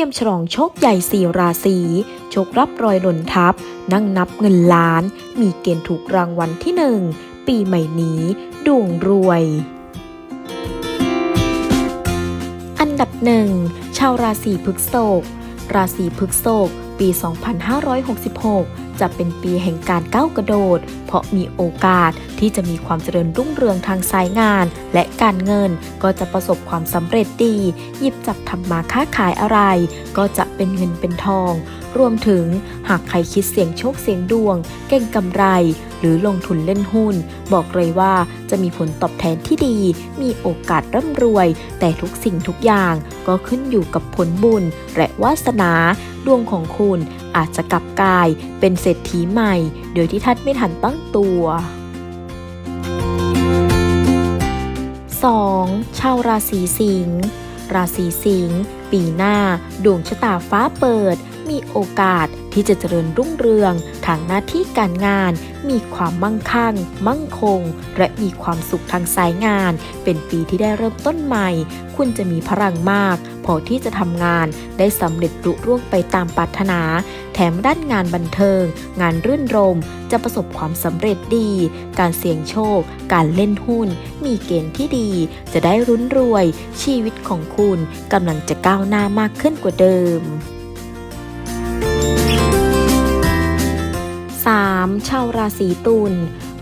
รียมฉลองโชคใหญ่สี่ราศีโชครับรอยหล่นทับ นั่งนับเงินล้าน มีเกณฑ์ถูกรางวัลที่หนึ่งปีใหม่นี้ดวงรวย อันดับหนึ่งชาวราศีพฤษภ ราศีพฤษภปี 2566 จะเป็นปีแห่งการก้าวกระโดด เพราะมีโอกาสที่จะมีความเจริญรุ่งเรืองทางสายงาน และการเงินก็จะประสบความสำเร็จดี หยิบจับทำมาค้าขายอะไร ก็จะเป็นเงินเป็นทอง รวมถึงหากใครคิดเสี่ยงโชคเสี่ยงดวง เก่งกำไร หรือลงทุนเล่นหุ้น บอกเลยว่าจะมีผลตอบแทนที่ดี มีโอกาสร่ำรวย แต่ทุกสิ่งทุกอย่างก็ขึ้นอยู่กับผลบุญ และวาสนาดวงของคุณอาจจะกลับกลายเป็นเศรษฐีใหม่ โดยที่ท่านไม่ทันตั้งตัว 2. ชาวราศีสิงห์ราศีสิงห์ปีหน้าดวงชะตาฟ้าเปิด มีโอกาสที่จะเจริญรุ่งเรือง ทางหน้าที่การงาน มีความมั่งคั่ง มั่งคง และมีความสุขทางสายงาน เป็นปีที่ได้เริ่มต้นใหม่ คุณจะมีพลังมาก พอที่จะทำงานได้สำเร็จรุร่วงไปตามปรารถนา แถมด้านงานบันเทิง งานรื่นรม จะประสบความสำเร็จดี การเสี่ยงโชค การเล่นหุ้น มีเกณฑ์ที่ดี จะได้รุ้นรวย ชีวิตของคุณกำลังจะก้าวหน้ามากขึ้นกว่าเดิม 3. ชาวราศีตุล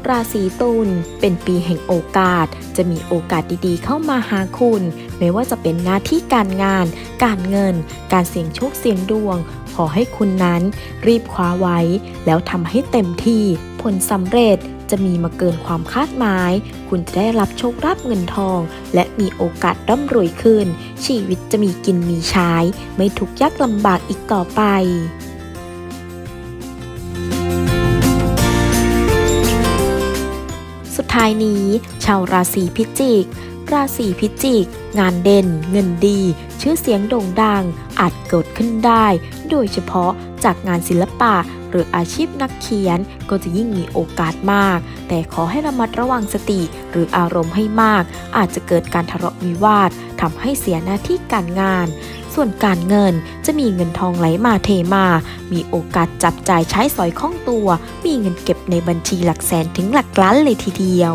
ราศีตุลเป็นปีแห่งโอกาส จะมีโอกาสดีๆ เข้ามาหาคุณ ไม่ว่าจะเป็นหน้าที่การงาน การเงิน การเสี่ยงโชคเสี่ยงดวง ขอให้คุณนั้น รีบคว้าไว้ แล้วทำให้เต็มที่ ผลสำเร็จจะมีมาเกินความคาดหมาย คุณจะได้รับโชครับเงินทอง และมีโอกาสร่ำรวยขึ้น ชีวิตจะมีกินมีใช้ ไม่ทุกข์ยากลำบากอีกต่อไปายนี้ ชาวราศีพิจิก ราศีพิจิก งานเด่น เงินดี ชื่อเสียงโด่งดัง อาจเกิดขึ้นได้ โดยเฉพาะจากงานศิลปะ หรืออาชีพนักเขียนก็จะยิ่งมีโอกาสมาก แต่ขอให้ระมัดระวังสติหรืออารมณ์ให้มาก อาจจะเกิดการทะเลาะวิวาททำให้เสียหน้าที่การงาน ส่วนการเงินจะมีเงินทองไหลมาเทมา มีโอกาสจับจ่ายใช้สอยคล่องตัว มีเงินเก็บในบัญชีหลักแสนถึงหลักล้านเลยทีเดียว